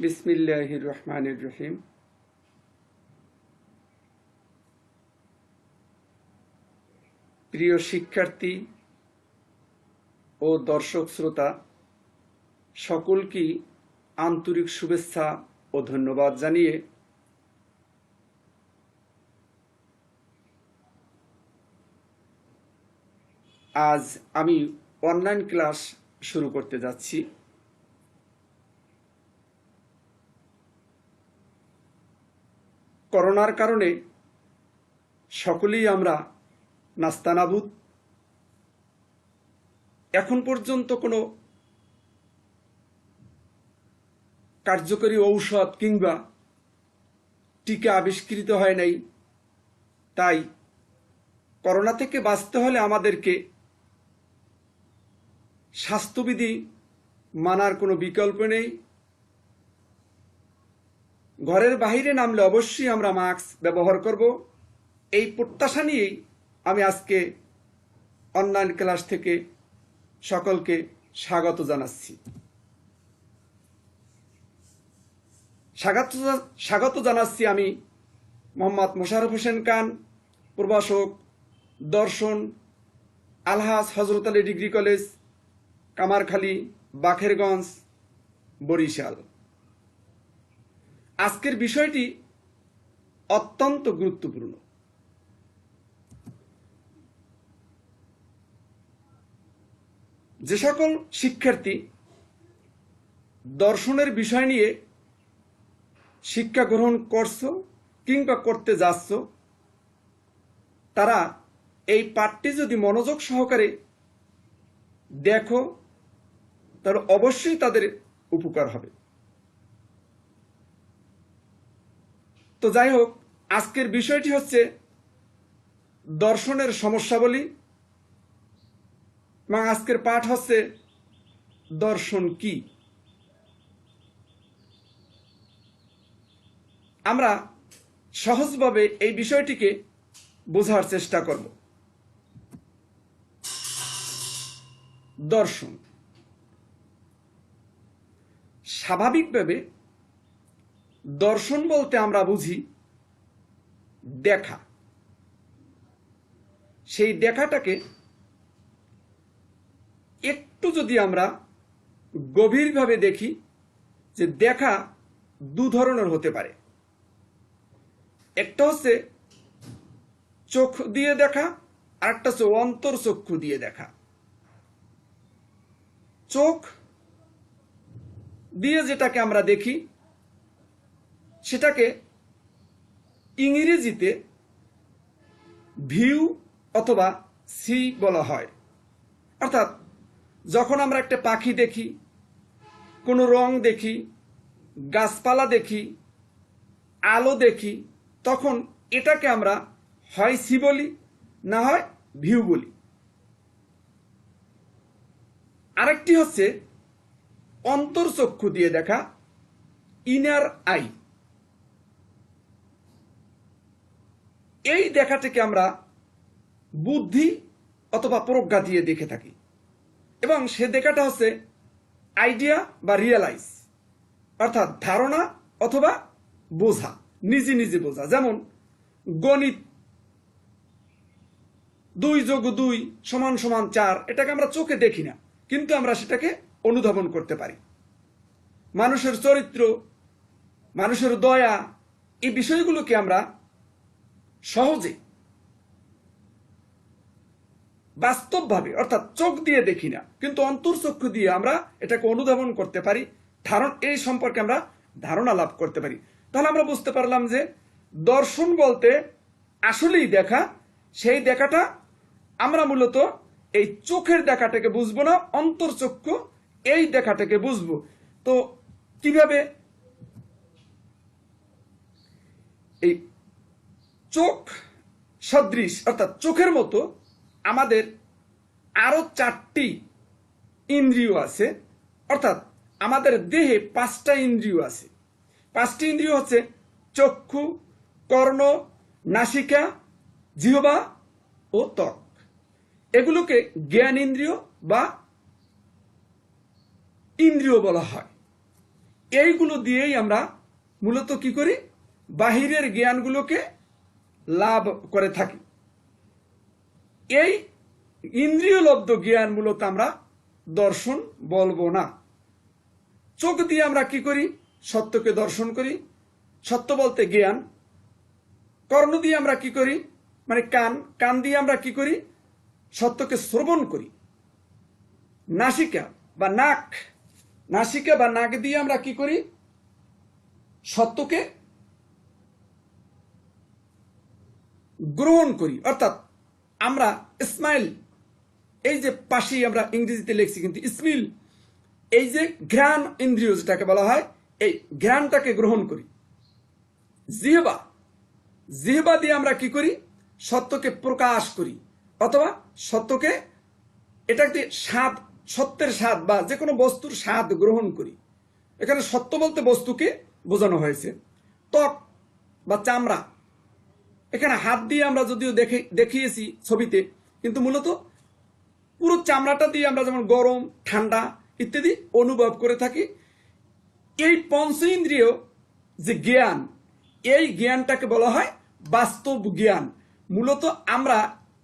বিসমিল্লাহির রহমানির রহিম প্রিয় শিক্ষার্থী ও দর্শক শ্রোতা সকলকেই আন্তরিক শুভেচ্ছা ও ধন্যবাদ জানিয়ে আজ আমি অনলাইন ক্লাস শুরু করতে যাচ্ছি। করোনার কারণে সকলেই আমরা নাস্তানাবুদ। এখন পর্যন্ত কোনো কার্যকরী ঔষধ কিংবা টিকা আবিষ্কৃত হয় নাই। তাই করোনা থেকে বাঁচতে হলে আমাদেরকে স্বাস্থ্যবিধি মানার কোনো বিকল্প নেই। ঘরের বাইরে নামলে অবশ্যই আমরা মাস্ক ব্যবহার করব। এই প্রত্যাশা নিয়েই আমি আজকে অনলাইন ক্লাস থেকে সকলকে স্বাগত জানাচ্ছি। স্বাগত স্বাগত জানাচ্ছি আমি মোহাম্মদ মোশারফ হোসেন খান, প্রভাষক, দর্শন, আলহাজ হজরত আলী ডিগ্রি কলেজ, কামারখালী, বাখেরগঞ্জ, বরিশাল। আজকের বিষয়টি অত্যন্ত গুরুত্বপূর্ণ। যে সকল শিক্ষার্থী দর্শনের বিষয় নিয়ে শিক্ষা গ্রহণ করছ কিংবা করতে যাচ্ছ, তারা এই পাঠটি যদি মনোযোগ সহকারে দেখো, তাহলে অবশ্যই তাদের উপকার হবে। তো যাই হোক, আজকের বিষয়টি হচ্ছে দর্শনের সমস্যাবলী এবং আজকের পাঠ হচ্ছে দর্শন কি। আমরা সহজভাবে এই বিষয়টিকে বোঝার চেষ্টা করব। দর্শন। স্বাভাবিকভাবে দর্শন বলতে আমরা বুঝি দেখা। সেই দেখাটাকে একটু যদি আমরা গভীরভাবে দেখি যে দেখা দু ধরনের হতে পারে। একটা হচ্ছে চোখ দিয়ে দেখা, আর একটা হচ্ছে অন্তর চক্ষু দিয়ে দেখা। চোখ দিয়ে যেটাকে আমরা দেখি সেটাকে ইংরেজিতে ভিউ অথবা সি বলা হয়। অর্থাৎ যখন আমরা একটা পাখি দেখি, কোনো রং দেখি, গাছপালা দেখি, আলো দেখি, তখন এটাকে আমরা হয় সি বলি, না হয় ভিউ বলি। আরেকটি হচ্ছে অন্তর্চক্ষু দিয়ে দেখা ইনার আই এই দেখাটিকে আমরা বুদ্ধি অথবা প্রজ্ঞা দিয়ে দেখে থাকি। এবং সে দেখাটা হচ্ছে আইডিয়া বা রিয়েলাইজ অর্থাৎ ধারণা অথবা বোঝা, নিজে নিজে বোঝা। যেমন গণিত দুই যোগ দুই সমান সমান চার, এটাকে আমরা চোখে দেখি না, কিন্তু আমরা সেটাকে অনুধাবন করতে পারি। মানুষের চরিত্র, মানুষের দয়া, এই বিষয়গুলোকে আমরা সহজে বাস্তবভাবে, অর্থাৎ চোখ দিয়ে দেখি না, কিন্তু অন্তর্চক্ষু দিয়ে আমরা এটাকে অনুধাবন করতে পারি, ধারণ এই সম্পর্কে আমরা ধারণা লাভ করতে পারি। তাহলে আমরা বুঝতে পারলাম যে দর্শন বলতে আসলেই দেখা, সেই দেখাটা আমরা মূলত এই চোখের দেখাটাকে বুঝব না অন্তর্চক্ষু এই দেখাটাকে বুঝব। তো কীভাবে এই চোখ সদৃশ, অর্থাৎ চোখের মতো আমাদের আরও চারটি ইন্দ্রিয় আছে, অর্থাৎ আমাদের দেহে পাঁচটা ইন্দ্রিয় আছে। পাঁচটি ইন্দ্রিয় হচ্ছে চক্ষু, কর্ণ, নাসিকা, জিহবা ও ত্বক। এগুলোকে জ্ঞান ইন্দ্রিয় বা ইন্দ্রিয় বলা হয়। এইগুলো দিয়েই আমরা মূলত কি করি? বাহিরের জ্ঞানগুলোকে লাভ করে থাকি। এই ইন্দ্রিয়লব্ধ জ্ঞান মূলত আমরা দর্শন বলব না। চোখ দিয়ে আমরা কি করি? সত্যকে দর্শন করি। সত্য বলতে জ্ঞান। কর্ণ দিয়ে আমরা কি করি? মানে কান কান দিয়ে আমরা কি করি? সত্যকে শ্রবণ করি। নাসিকা বা নাক, নাসিকা বা নাক দিয়ে আমরা কি করি? সত্যকে গ্রহণ করি। অর্থাৎ আমরা স্মাইল এই যে পাশেই আমরা ইংরেজিতে লিখছি কিন্তু স্মিল এই যে ঘ্রাণ ইন্দ্রিয় যেটাকে বলা হয়, এই ঘ্রাণটাকে গ্রহণ করি। জিহবা জিহবা দিয়ে আমরা কি করি? সত্যকে প্রকাশ করি। অথবা সত্যকে এটা একটি স্বাদ, সত্যের স্বাদ বা যে কোনো বস্তুর স্বাদ গ্রহণ করি। এখানে সত্য বলতে বস্তুকে বোঝানো হয়েছে। ত্বক বা চামড়া এখানে হাত দিয়ে আমরা যদিও দেখে দেখিয়েছি ছবিতে, কিন্তু মূলত পুরো চামড়াটা দিয়ে আমরা যেমন গরম, ঠান্ডা ইত্যাদি অনুভব করে থাকি, এই পঞ্চ ইন্দ্রিয় যে জ্ঞান, এই জ্ঞানটাকে বলা হয় বাস্তব জ্ঞান। মূলত আমরা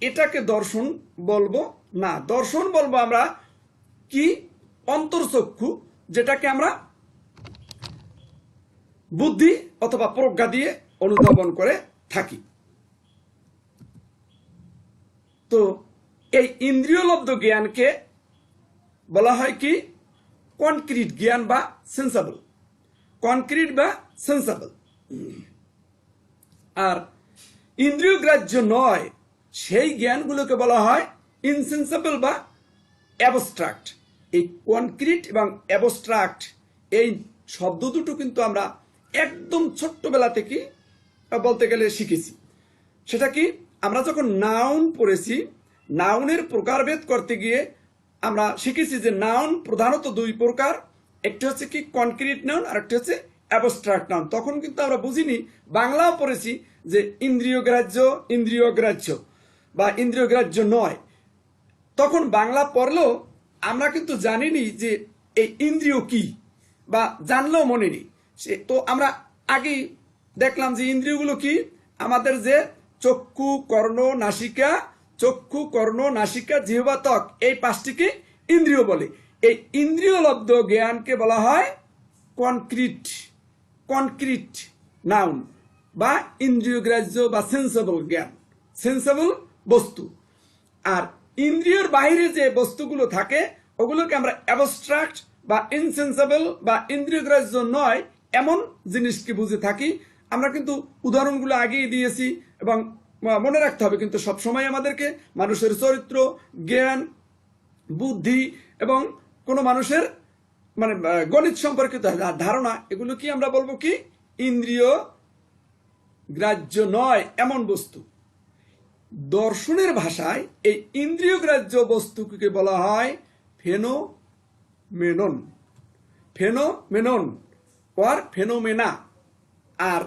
এটাকে দর্শন বলব না। দর্শন বলব আমরা কি? অন্তর্চক্ষু, যেটাকে আমরা বুদ্ধি অথবা প্রজ্ঞা দিয়ে অনুধাবন করে থাকি। তো এই ইন্দ্রিয়লব্ধ জ্ঞানকে বলা হয় কি? কনক্রিট জ্ঞান বা সেন্সাবল কনক্রিট বা সেন্সাবল আর ইন্দ্রিয় গ্রাহ্য নয়, সেই জ্ঞানগুলোকে বলা হয় ইনসেন্সেবল বা অ্যাবস্ট্রাক্ট এই কনক্রিট এবং অ্যাবস্ট্রাক্ট এই শব্দ দুটো কিন্তু আমরা একদম ছোট্টবেলা থেকে বলতে গেলে শিখেছি। সেটা কি? আমরা যখন নাউন পড়েছি, নাউনের প্রকারভেদ করতে গিয়ে আমরা শিখেছি যে নাউন প্রধানত দুই প্রকার, একটি হচ্ছে কি কনক্রিট নাউন আর একটি হচ্ছে অ্যাবস্ট্রাক্ট নাউন তখন কিন্তু আমরা বুঝিনি, বাংলাও পড়েছি যে ইন্দ্রিয় গ্রাহ্য ইন্দ্রিয় গ্রাহ্য বা ইন্দ্রিয় গ্রাহ্য নয়। তখন বাংলা পড়লেও আমরা কিন্তু জানিনি যে এই ইন্দ্রিয় কি বা জানলেও মনে নেই। সে তো আমরা আগেই দেখলাম যে ইন্দ্রিয়গুলো কি, আমাদের যে চক্ষু, কর্ণ, নাসিকা, চক্ষু, কর্ণ, নাসিকা, জিহ্বা, ত্বক। এই পাঁচটিকে ইন্দ্রিয় বলে? এই ইন্দ্রিয়লব্ধ জ্ঞানকে বলা হয় কনক্রিট কনক্রিট নাউন বা ইন্দ্রিয়গ্রাহ্য বা সেন্সেবল জ্ঞান, সেন্সেবল বস্তু। আর ইন্দ্রিয়র বাইরে যে বস্তুগুলো থাকে, ওগুলোকে আমরা অ্যাবস্ট্রাক্ট বা ইনসেন্সেবল বা ইন্দ্রিয়গ্রাহ্য নয়, এমন জিনিসকে বুঝে থাকি আমরা কিন্তু উদাহরণগুলো আগেই দিয়েছি এবং মনে রাখতে হবে কিন্তু সবসময় আমাদেরকে মানুষের চরিত্র, জ্ঞান, বুদ্ধি এবং কোনো মানুষের মানে গণিত সম্পর্কিত ধারণা, এগুলো কি আমরা বলব কি? ইন্দ্রিয় গ্রাহ্য নয়, এমন বস্তু। দর্শনের ভাষায় এই ইন্দ্রিয় গ্রাহ্য বস্তুকে বলা হয় phenomenon phenomenon or phenomena. আর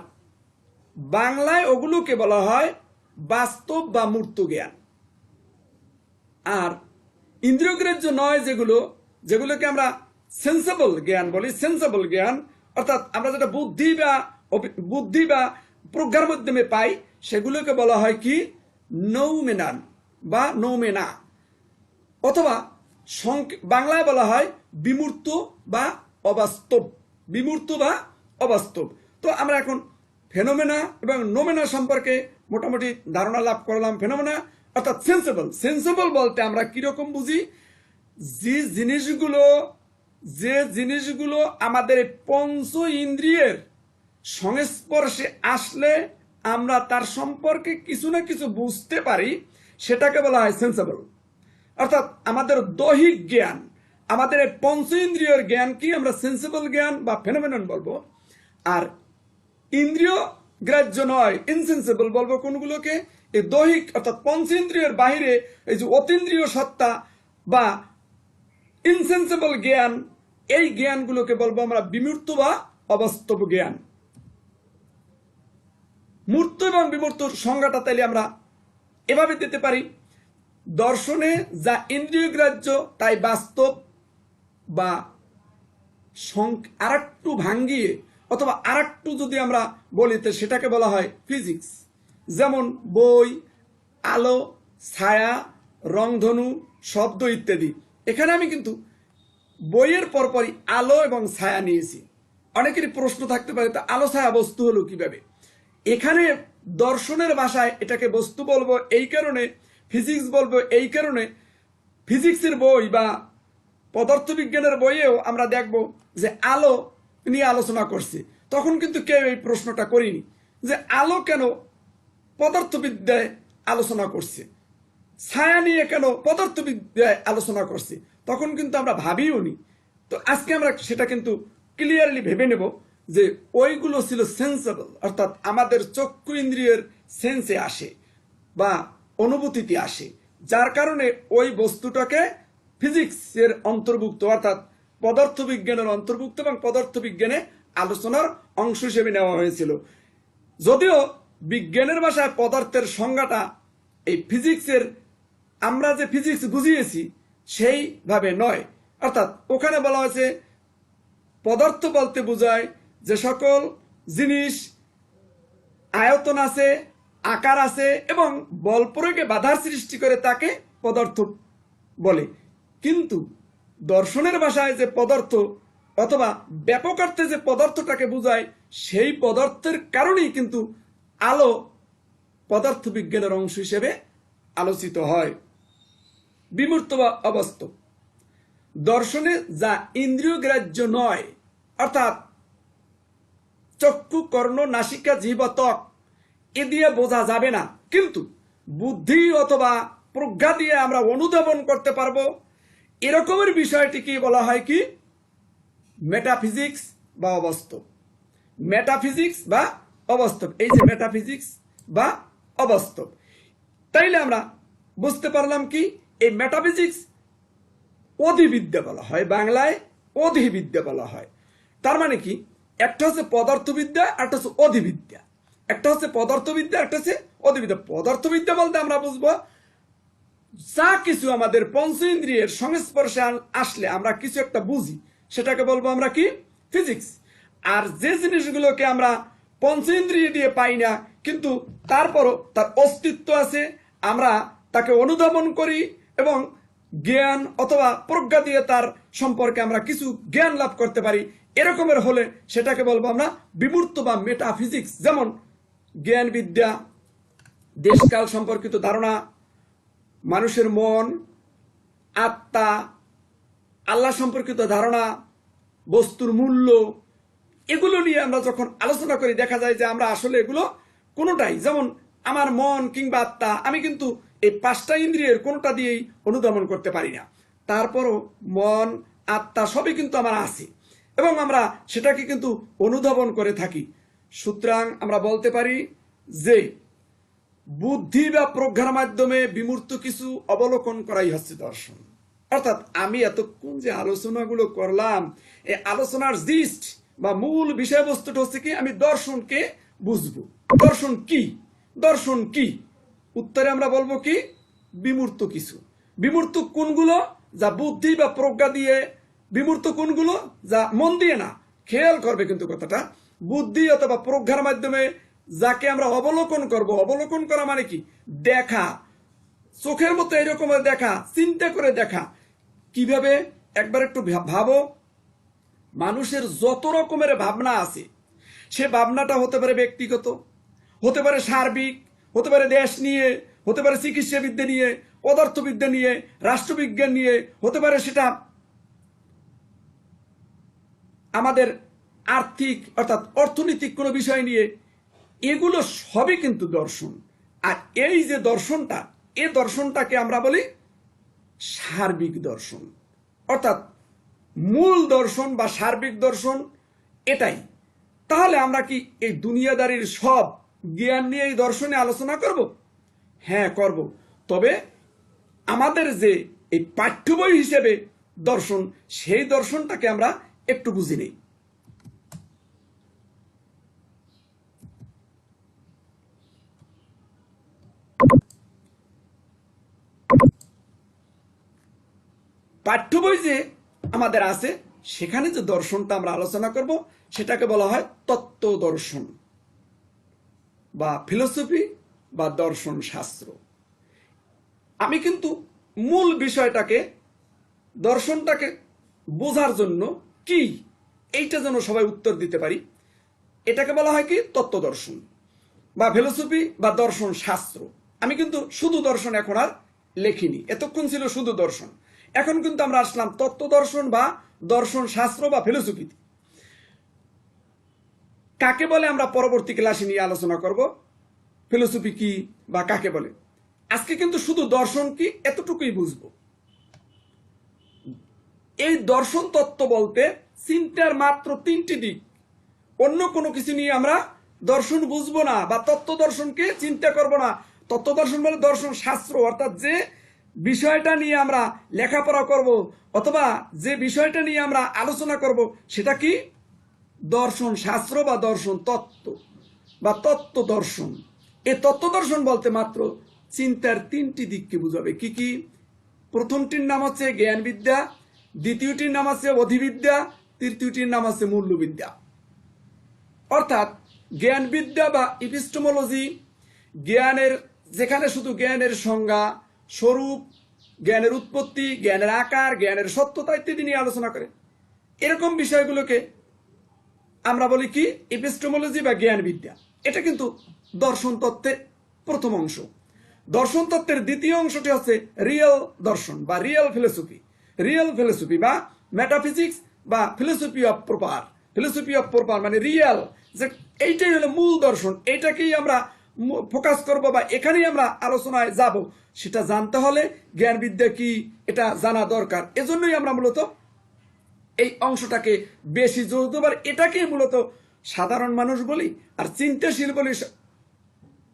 বাংলায় ওগুলোকে বলা হয় বাস্তব বা মূর্ত জ্ঞান। আর ইন্দ্রিয়গ্রাহ্য নয় যেগুলো, যেগুলোকে আমরা সেন্সেবল জ্ঞান বলি সেন্সেবল জ্ঞান, অর্থাৎ আমরা যেটা বুদ্ধি বা বুদ্ধি বা প্রজ্ঞার মাধ্যমে পাই, সেগুলোকে বলা হয় কি? নৌমেনান বা নৌমেনা। অথবা বাংলায় বলা হয় বিমূর্ত বা অবাস্তব। বিমূর্ত বা অবাস্তব। তো আমরা এখন ফেনোমেনা এবং নোমেনা সম্পর্কে মোটামুটি ধারণা লাভ করলাম ফেনোমেনা অর্থাৎ সেন্সেবল সেন্সেবল বলতে আমরা কীরকম বুঝি? যে জিনিসগুলো যে জিনিসগুলো আমাদের পঞ্চ ইন্দ্রিয়ের সংস্পর্শে আসলে আমরা তার সম্পর্কে কিছু না কিছু বুঝতে পারি, সেটাকে বলা হয় সেন্সেবল অর্থাৎ আমাদের দৈহিক জ্ঞান, আমাদের পঞ্চ ইন্দ্রিয়র জ্ঞান কি? আমরা সেন্সেবল জ্ঞান বা ফেনোমেনন বলব। আর ইন্দ্রিয় গ্রাহ্য নয় ইনসেন্সিবল বলব কোনগুলোকে? এই দৈহিক অর্থাৎ পঞ্চেন্দ্রিয়ের বাইরে এই যে অতীন্দ্রিয় সত্তা বা ইনসেন্সিবল জ্ঞান, এই জ্ঞানগুলোকে বলব আমরা বিমূর্ত বা অবাস্তব জ্ঞান। মূর্ত এবং বিমূর্তর সংজ্ঞাটা তাইলে আমরা এভাবে দিতে পারি। দর্শনে যা ইন্দ্রিয় গ্রাহ্য, তাই বাস্তব বা আর একটু ভাঙ্গিয়ে অথবা আর একটু যদি আমরা বলি, তো সেটাকে বলা হয় ফিজিক্স যেমন বই, আলো, ছায়া, রংধনু, শব্দ ইত্যাদি। এখানে আমি কিন্তু বইয়ের পরপরই আলো এবং ছায়া নিয়েছি। অনেকেরই প্রশ্ন থাকতে পারে, তা আলো, ছায়া বস্তু হলো কীভাবে? এখানে দর্শনের ভাষায় এটাকে বস্তু বলব এই কারণে ফিজিক্স বলব এই কারণে। ফিজিক্সের বই বা পদার্থবিজ্ঞানের বইয়েও আমরা দেখব যে আলো নিয়ে আলোচনা করছে। তখন কিন্তু কেউ এই প্রশ্নটা করিনি যে আলো কেন পদার্থবিদ্যায় আলোচনা করছে? ছায়া নিয়ে কেন পদার্থবিদ্যায় আলোচনা করছে? তখন কিন্তু আমরা ভাবিও নি। তো আজকে আমরা সেটা কিন্তু ক্লিয়ারলি ভেবে নেব যে ওইগুলো ছিল সেন্সেবল অর্থাৎ আমাদের চক্ষু ইন্দ্রিয়ের সেন্সে আসে বা অনুভূতিতে আসে। যার কারণে ওই বস্তুটাকে ফিজিক্সের অন্তর্ভুক্ত, অর্থাৎ পদার্থবিজ্ঞানের অন্তর্ভুক্ত এবং পদার্থবিজ্ঞানে আলোচনার অংশ হিসেবে নেওয়া হয়েছিল। যদিও বিজ্ঞানের ভাষায় পদার্থের সংজ্ঞাটা এই ফিজিক্সের, আমরা যে ফিজিক্স বুঝিয়েছি সেইভাবে নয়। অর্থাৎ ওখানে বলা হয়েছে, পদার্থ বলতে বোঝায় যে সকল জিনিস, আয়তন আছে, আকার আছে এবং বল প্রয়োগে বাধার সৃষ্টি করে তাকে পদার্থ বলে। কিন্তু দর্শনের ভাষায় যে পদার্থ অথবা ব্যাপক অর্থে যে পদার্থটাকে বোঝায়, সেই পদার্থের কারণেই কিন্তু আলো পদার্থ বিজ্ঞানের অংশ হিসেবে আলোচিত হয়। বিমূর্ত বা অবাস্তব দর্শনে যা ইন্দ্রিয় গ্রাহ্য নয়, অর্থাৎ চক্ষু, কর্ণ, নাসিকা জিহ্ব ত্বক, এ দিয়ে বোঝা যাবে না। কিন্তু বুদ্ধি অথবা প্রজ্ঞা দিয়ে আমরা অনুধাবন করতে পারব। এরকমের বিষয়টিকে বলা হয় কি? মেটাফিজিক্স বা অবাস্তব। মেটাফিজিক্স বা অবাস্তব। এই যে মেটাফিজিক্স বা অবাস্তব। তাইলে আমরা বুঝতে পারলাম কি? এই মেটাফিজিক্স অধিবিদ্যা বলা হয়, বাংলায় অধিবিদ্যা বলা হয়। তার মানে কি? একটা হচ্ছে পদার্থবিদ্যা একটা হচ্ছে অধিবিদ্যা। একটা হচ্ছে পদার্থবিদ্যা একটা হচ্ছে অধিবিদ্যা। পদার্থবিদ্যা বলতে আমরা বুঝব যা কিছু আমাদের পঞ্চ ইন্দ্রিয়ের সংস্পর্শে আসলে আমরা কিছু একটা বুঝি, সেটাকে বলব আমরা কি? ফিজিক্স আর যে জিনিসগুলোকে আমরা পঞ্চ ইন্দ্রিয় দিয়ে পাই না, কিন্তু তারপরও তার অস্তিত্ব আছে, আমরা তাকে অনুধাবন করি এবং জ্ঞান অথবা প্রজ্ঞা দিয়ে তার সম্পর্কে আমরা কিছু জ্ঞান লাভ করতে পারি। এরকমের হলে সেটাকে বলব আমরা বিমূর্ত বা মেটাফিজিক্স যেমন জ্ঞান বিদ্যা দেশকাল সম্পর্কিত ধারণা মানুষের মন, আত্মা, আল্লাহ সম্পর্কিত ধারণা, বস্তুর মূল্য, এগুলো নিয়ে আমরা যখন আলোচনা করি, দেখা যায় যে আমরা আসলে এগুলো কোনোটাই, যেমন আমার মন কিংবা আত্মা, আমি কিন্তু এই পাঁচটা ইন্দ্রিয়ের কোনোটা দিয়েই অনুধাবন করতে পারি না। তারপরও মন, আত্মা সবই কিন্তু আমার আছে, এবং আমরা সেটাকে কিন্তু অনুধাবন করে থাকি। সুতরাং আমরা বলতে পারি যে বুদ্ধি বা প্রজ্ঞার মাধ্যমে বিমূর্ত কিছু অবলোকন করাই হচ্ছে দর্শন। অর্থাৎ আমি এতক্ষণ যে আলোচনাগুলো করলাম, এই আলোচনার জিস্ট বা মূল বিষয়বস্তুটা হচ্ছে কি, আমি দর্শনকে বুঝব। দর্শন কি? দর্শন কি? উত্তরে আমরা বলব কি, বিমূর্ত কিছু। বিমূর্ত কোনগুলো? যা বুদ্ধি বা প্রজ্ঞা দিয়ে বিমূর্ত কোনগুলো? যা মন দিয়ে না, খেয়াল করবে কিন্তু কথাটা। বুদ্ধি অথবা প্রজ্ঞার মাধ্যমে যাকে আমরা অবলোকন করব। অবলোকন করা মানে কি? দেখা। চোখের মতো এরকম দেখা, চিন্তা করে দেখা। কীভাবে? একবার একটু ভাবো। মানুষের যত রকমের ভাবনা আছে, সে ভাবনাটা হতে পারে ব্যক্তিগত, হতে পারে সার্বিক, হতে পারে দেশ নিয়ে, হতে পারে চিকিৎসাবিদ্যা নিয়ে, পদার্থবিদ্যা নিয়ে, রাষ্ট্রবিজ্ঞান নিয়ে, হতে পারে সেটা আমাদের আর্থিক অর্থাৎ অর্থনৈতিক কোনো বিষয় নিয়ে এগুলো সবই কিন্তু দর্শন। আর এই যে দর্শনটা, এ দর্শনটাকে আমরা বলি সার্বিক দর্শন। অর্থাৎ মূল দর্শন বা সার্বিক দর্শন এটাই। তাহলে আমরা কি এই দুনিয়াদারির সব জ্ঞান নিয়ে এই দর্শনে আলোচনা করব? হ্যাঁ করব। তবে আমাদের যে এই পাঠ্য বই হিসেবে দর্শন, সেই দর্শনটাকে আমরা একটু বুঝি নেই পাঠ্য বই যে আমাদের আছে, সেখানে যে দর্শনটা আমরা আলোচনা করব, সেটাকে বলা হয় তত্ত্ব দর্শন বা ফিলোসফি বা দর্শন শাস্ত্র আমি কিন্তু মূল বিষয়টাকে, দর্শনটাকে বোঝার জন্য কি, এইটা যেন সবাই উত্তর দিতে পারি, এটাকে বলা হয় কি তত্ত্ব দর্শন বা ফিলোসফি বা দর্শন শাস্ত্র আমি কিন্তু শুধু দর্শন এখন আর লেখিনি, এতক্ষণ ছিল শুধু দর্শন। এখন কিন্তু আমরা আসলাম তত্ত্ব দর্শন বা দর্শন শাস্ত্র বা ফিলোসফি কাকে বলে আমরা পরবর্তী ক্লাসে নিয়ে আলোচনা করব? ফিলোসফি কি বা কাকে বলে? আজকে কিন্তু শুধু দর্শন কি এতটুকুই বুঝব। এই দর্শন তত্ত্ব বলতে চিন্তার মাত্র তিনটি দিক। অন্য কোনো কিছু নিয়ে আমরা দর্শন বুঝব না বা তত্ত্ব দর্শনকে চিন্তা করব না। তত্ত্ব দর্শন বলে দর্শন শাস্ত্র, অর্থাৎ যে বিষয়টা নিয়ে আমরা লেখাপড়া করব, অথবা যে বিষয়টা নিয়ে আমরা আলোচনা করব, সেটা কি? দর্শন শাস্ত্র বা দর্শন তত্ত্ব বা তত্ত্ব দর্শন। এ তত্ত্ব দর্শন বলতে মাত্র চিন্তার তিনটি দিককে বুঝাবে। কি কি? প্রথমটির নাম হচ্ছে জ্ঞান বিদ্যা দ্বিতীয়টির নাম আছে অধিবিদ্যা, তৃতীয়টির নাম আছে মূল্যবিদ্যা। অর্থাৎ জ্ঞানবিদ্যা বা ইপিস্টোমোলজি, জ্ঞানের, যেখানে শুধু জ্ঞানের সংজ্ঞা স্বরূপ, জ্ঞানের উৎপত্তি, জ্ঞানের আকার, জ্ঞানের সত্যতা ইত্যাদি নিয়ে আলোচনা করে। এরকম বিষয়গুলোকে আমরা বলি কি? এপিস্টোমোলজি বা জ্ঞান বিদ্যা এটা কিন্তু দর্শন তত্ত্বের প্রথম অংশ। দর্শন তত্ত্বের দ্বিতীয় অংশটি হচ্ছে রিয়েল দর্শন বা রিয়েল ফিলোসফি রিয়েল ফিলোসফি বা মেটাফিজিক্স বা philosophy of proper philosophy of proper মানে রিয়েল যে এইটাই হলো মূল দর্শন। এইটাকেই আমরা ফোকাস করব বা এখানেই আমরা আলোচনায় যাব, সেটা জানতে হলে জ্ঞান বিদ্যা কি, এটা জানা দরকার। এজন্যই আমরা মূলত এই অংশটাকে বেশি জোর দেবার এটাকে মূলত সাধারণ মানুষ বলি, আর চিন্তাশীল বলি,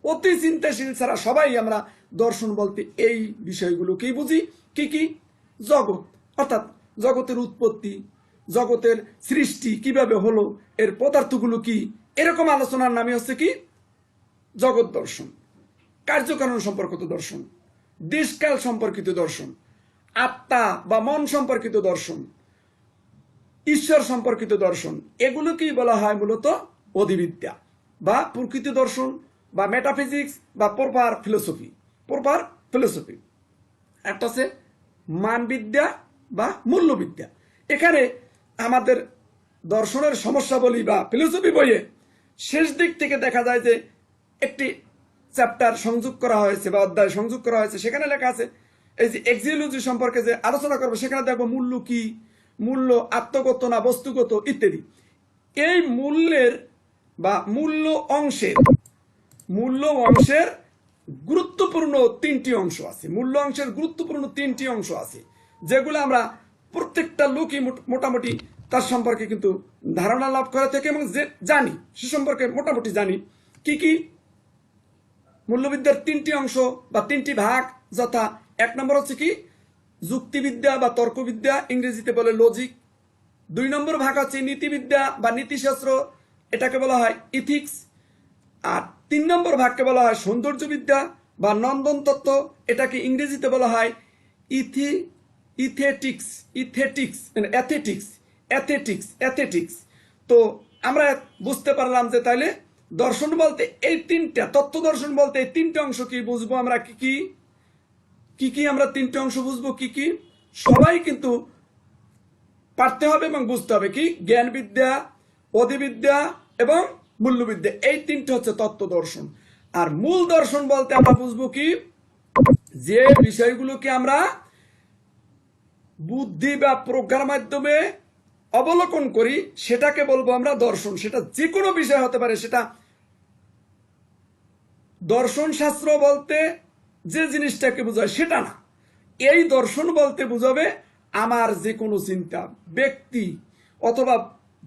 অতি চিন্তাশীল ছাড়া সবাই আমরা দর্শন বলতে এই বিষয়গুলোকেই বুঝি। কি কি? জগৎ, অর্থাৎ জগতের উৎপত্তি, জগতের সৃষ্টি কীভাবে হলো, এর পদার্থগুলো কি, এরকম আলোচনার নামে হচ্ছে কি জগৎ দর্শন, কার্যকারণ সম্পর্কিত দর্শন দেশকাল সম্পর্কিত দর্শন, আত্মা বা মন সম্পর্কিত দর্শন, ঈশ্বর সম্পর্কিত দর্শন, এগুলোকেই বলা হয় মূলত অধিবিদ্যা বা প্রকৃতি দর্শন বা মেটাফিজিক্স বা প্রপার ফিলোসফি প্রপার ফিলোসফি একটা হচ্ছে মানবিদ্যা বা মূল্যবিদ্যা। এখানে আমাদের দর্শনের সমস্যা বলি বা ফিলোসফি বইয়ে শেষ দিক থেকে দেখা যায় যে একটি চ্যাপ্টার সংযোগ করা হয়েছে বা অধ্যায় সংযোগ করা হয়েছে, সেখানে লেখা আছে, এই যে এক্সিওলজি সম্পর্কে যে আলোচনা করব, সেখানে দেখব মূল্য কি, মূল্য আত্মগত না বস্তুগত ইত্যাদি। এই মূল্যের বা মূল্য অংশের মূল্য অংশের গুরুত্বপূর্ণ তিনটি অংশ আছে, মূল্য অংশের গুরুত্বপূর্ণ তিনটি অংশ আছে, যেগুলো আমরা প্রত্যেকটা লোকই মোট- মোটামুটি তার সম্পর্কে কিন্তু ধারণা লাভ করে থেকে এবং যে জানি, সে সম্পর্কে মোটামুটি জানি, কি কি মূল্যবিদ্যার তিনটি অংশ বা তিনটি ভাগ যথা এক নম্বর হচ্ছে কি? যুক্তিবিদ্যা বা তর্কবিদ্যা, ইংরেজিতে বলে লজিক দুই নম্বর ভাগ হচ্ছে নীতিবিদ্যা বা নীতিশাস্ত্র, এটাকে বলা হয় ইথিক্স আর তিন নম্বর ভাগকে বলা হয় সৌন্দর্যবিদ্যা বা নন্দন তত্ত্ব এটাকে ইংরেজিতে বলা হয় ইথি, ইথেটিক্স ইথেটিক্স মানে অ্যাথেটিক্স অ্যাথেটিক্স অ্যাথেটিক্স তো আমরা বুঝতে পারলাম যে তাইলে দর্শন বলতে এই তিনটা, তত্ত্ব দর্শন বলতে এই তিনটে অংশ কি বুঝব আমরা? কি কি? কি কি আমরা তিনটে অংশ বুঝব? কি কি? সবাই কিন্তু পারতে হবে এবং বুঝতে হবে কি? জ্ঞান বিদ্যা অধিবিদ্যা এবং মূল্যবিদ্যা, এই তিনটে হচ্ছে তত্ত্ব দর্শন। আর মূল দর্শন বলতে আমরা বুঝব কি? যে বিষয়গুলোকে আমরা বুদ্ধি বা প্রজ্ঞার মাধ্যমে অবলোকন করি, সেটাকে বলব আমরা দর্শন। সেটা যে কোনো বিষয় হতে পারে, সেটা দর্শন শাস্ত্র বলতে যে জিনিসটাকে বোঝায় সেটা না। এই দর্শন বলতে বোঝাবে আমার যে কোনো চিন্তা, ব্যক্তি অথবা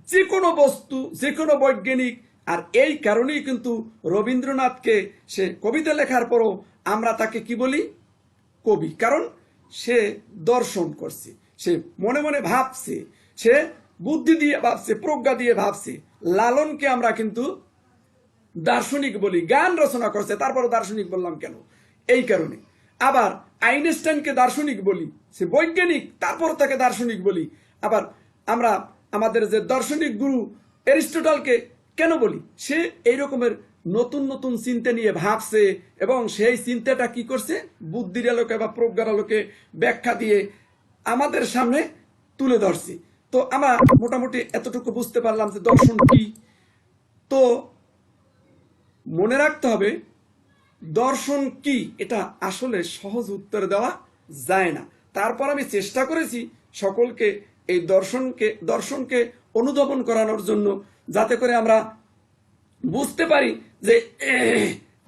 যে কোনো বস্তু যে কোনো বৈজ্ঞানিক। আর এই কারণেই কিন্তু রবীন্দ্রনাথকে সে কবিতা লেখার পরও আমরা তাকে কি বলি? কবি। কারণ সে দর্শন করছে, সে মনে মনে ভাবছে, সে বুদ্ধি দিয়ে ভাবছে, প্রজ্ঞা দিয়ে ভাবছে, লালনকে আমরা কিন্তু দার্শনিক বলি, গান রচনা করছে তারপরে দার্শনিক বললাম কেন? এই কারণে। আবার আইনস্টাইনকে দার্শনিক বলি, সে বৈজ্ঞানিক, তারপর তাকে দার্শনিক বলি। আবার আমরা আমাদের যে দার্শনিক গুরু এরিস্টটলকে কেন বলি? সে এই রকমের নতুন নতুন চিন্তা নিয়ে ভাবছে এবং সেই চিন্তাটা কি করছে? বুদ্ধির আলোকে বা প্রজ্ঞার আলোকে ব্যাখ্যা দিয়ে আমাদের সামনে তুলে ধরছি। তো আমরা মোটামুটি এতটুকু বুঝতে পারলাম যে দর্শন কি। তো মনে রাখতে হবে, দর্শন কি? এটা আসলে সহজ উত্তর দেওয়া যায় না। তারপর আমি চেষ্টা করেছি সকলকে এই দর্শনকে দর্শনকে অনুধাবন করানোর জন্য, যাতে করে আমরা বুঝতে পারি যে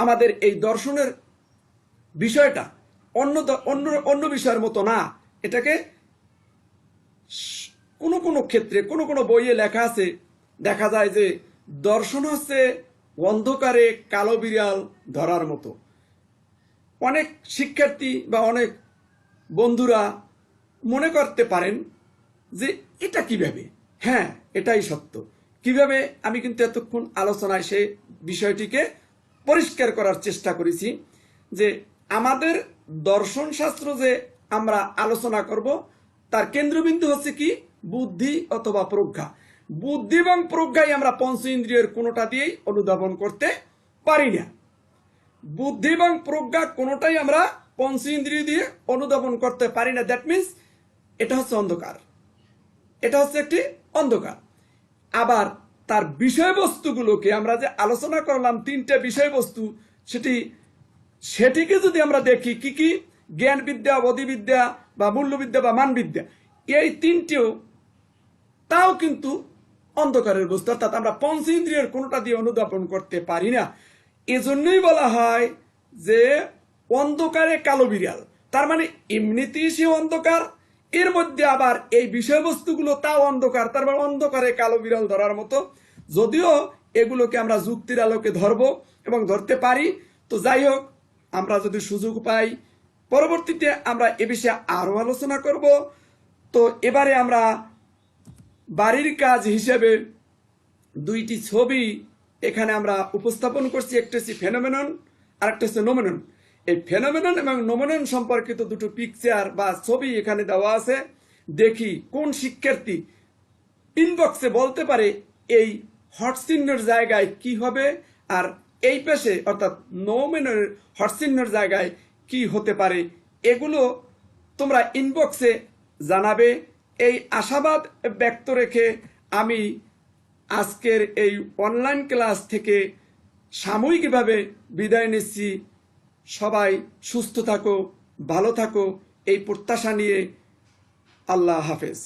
আমাদের এই দর্শনের বিষয়টা অন্য অন্য অন্য বিষয়ের মতো না। এটাকে কোনো কোনো ক্ষেত্রে, কোনো কোনো বইয়ে লেখা আছে, দেখা যায় যে দর্শন হচ্ছে অন্ধকারে কালো বিড়াল ধরার মতো। অনেক শিক্ষার্থী বা অনেক বন্ধুরা মনে করতে পারেন যে এটা কীভাবে? হ্যাঁ এটাই সত্য। কীভাবে? আমি কিন্তু এতক্ষণ আলোচনায় সেই বিষয়টিকে পরিষ্কার করার চেষ্টা করেছি যে আমাদের দর্শন শাস্ত্র যে আমরা আলোচনা করব, তার কেন্দ্রবিন্দু হচ্ছে কি? বুদ্ধি অথবা প্রজ্ঞা। বুদ্ধি এবং প্রজ্ঞাই আমরা পঞ্চ ইন্দ্রিয়ের কোনোটা দিয়েই অনুধাবন করতে পারি না। বুদ্ধি এবং প্রজ্ঞা কোনোটাই আমরা পঞ্চ ইন্দ্রিয় দিয়ে অনুধাবন করতে পারি না। দ্যাট মিন্স এটা হচ্ছে অন্ধকার। এটা হচ্ছে একটি অন্ধকার। আবার তার বিষয়বস্তুগুলোকে আমরা যে আলোচনা করলাম, তিনটে বিষয়বস্তু, সেটি, সেটিকে যদি আমরা দেখি, কি কি? জ্ঞান বিদ্যা বোধিবিদ্যা বা মূল্যবিদ্যা বা মানবিদ্যা। এই তিনটেও, তাও কিন্তু অন্ধকারের বস্তু অর্থাৎ আমরা পঞ্চ ইন্দ্রিয়ের কোনোটা দিয়ে অনুধাবন করতে পারি না। এজন্যই বলা হয় যে অন্ধকারে কালো বিড়াল, তার মানে এমনিতেই সে অন্ধকার, এর মধ্যে আবার এই বিষয়বস্তুগুলো তাও অন্ধকার, তার মানে অন্ধকারে কালো বিড়াল ধরার মতো। যদিও এগুলোকে আমরা যুক্তির আলোকে ধরব এবং ধরতে পারি। তো যাই হোক, আমরা যদি সুযোগ পাই, পরবর্তীতে আমরা এ বিষয়ে আরও আলোচনা করব। তো এবারে আমরা বাড়ির কাজ হিসেবে দুইটি ছবি এখানে আমরা উপস্থাপন করছি। একটা হচ্ছে ফেনোমেনন আর একটা হচ্ছে নোমেনন এই ফেনোমেনন এবং নোমেনন সম্পর্কিত দুটো পিকচার বা ছবি এখানে দেওয়া আছে। দেখি কোন শিক্ষার্থী ইনবক্সে বলতে পারে এই হট চিহ্নের জায়গায় কি হবে আর এই পেশে অর্থাৎ নোমেনের হট চিহ্নের জায়গায় কি হতে পারে, এগুলো তোমরা ইনবক্সে জানাবে। এই আশাবাদ ব্যক্ত রেখে আমি আজকের এই অনলাইন ক্লাস থেকে সাময়িকভাবে বিদায় নিচ্ছি। সবাই সুস্থ থাকো, ভালো থাকো, এই প্রত্যাশা নিয়ে আল্লাহ হাফেজ।